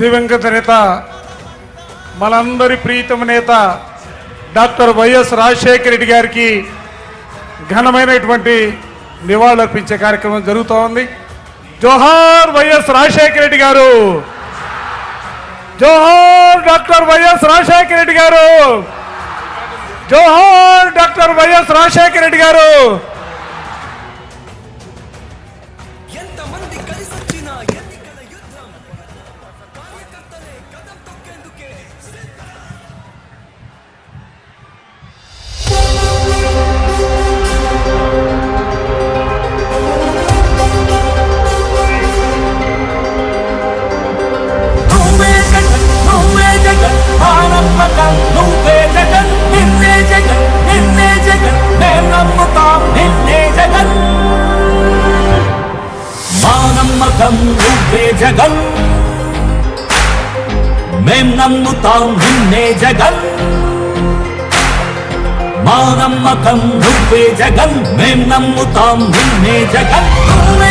దివంగత నేత మనందరి ప్రీతమ నేత డాక్టర్ వైఎస్ రాజశేఖర రెడ్డి గారికి ఘనమైనటువంటి నివాళులర్పించే కార్యక్రమం జరుగుతూ ఉంది. జోహార్ వైఎస్ రాజశేఖర రెడ్డి గారు! జోహార్ doctor Y S Rajasekhara Reddy garu! జోహార్ doctor Y S Rajasekhara Reddy garu! ఎంతమంది కలిసి వచ్చినా జగన్. మేం నమ్ముతాం నిన్నే జగన్. మా నమ్మకం నువ్వే జగన్. మేం నమ్ముతాం నిన్నే జగన్. నువ్వే